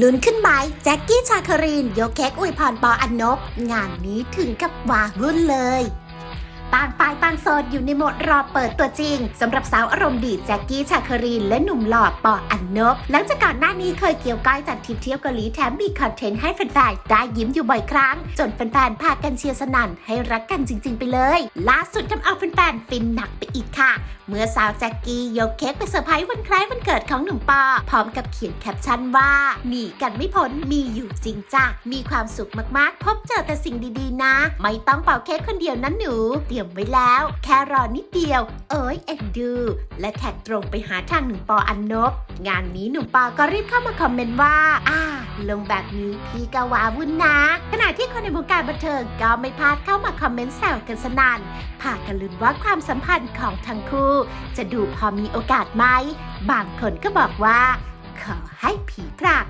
ลุ้นขึ้นไหมแจ็คกี้ชาคารีนยกเค้กอวยพรปออันนบ งานนี้ถึงกับวาวุ่นเลย ต่างฝ่ายต่างโสดอยู่ในโหมดรอเปิดตัวจริงสำหรับสาวอารมณ์ดีแจ็คกี้ชาคารีนและหนุ่มหล่อปออันนบหลังจากก่อนหน้านี้เคยเกี่ยวก้อยจัดทริปเที่ยวเกาหลีแถมมีคอนเทนต์ให้แฟนๆได้ยิ้มอยู่บ่อยครั้ง จนแฟนๆพากันเชียร์สนั่นให้รักกันจริง ๆ ไปเลย ล่าสุดทำเอาแฟนๆฟินหนักไปอีกค่ะ เมื่อสาวแจ็คกี้ยกเค้กไปเซอร์ไพรส์วันคล้ายวันเกิดของหนุ่มปอพร้อมกับเขียนแคปชั่นว่าหนีกันไม่พ้นมีอยู่จริงจ้ะมีความสุขมากๆ พบเจอแต่สิ่งดีๆนะ ไม่ต้องเป่าเค้กคนเดียวนะหนูเตรียมไว้แล้ว แค่รอนิดเดียว เอ้ยเอ็นดู และแท็กตรงไปหาทางหนุ่มปออันนบ งานนี้หนุ่มปอก็รีบเข้ามาคอมเมนต์ว่า อ่า ลงแบบนี้พี่ก็ว้าวุ่นนะขณะที่คนในวงการบันเทิงก็ไม่พลาดเข้ามาคอมเมนต์แซวกันสนั่นพากันลุ้นว่าความสัมพันธ์ของทั้งคู่ จะดูพอมีโอกาสไหม บางคนก็บอกว่า ขอให้ผีผลัก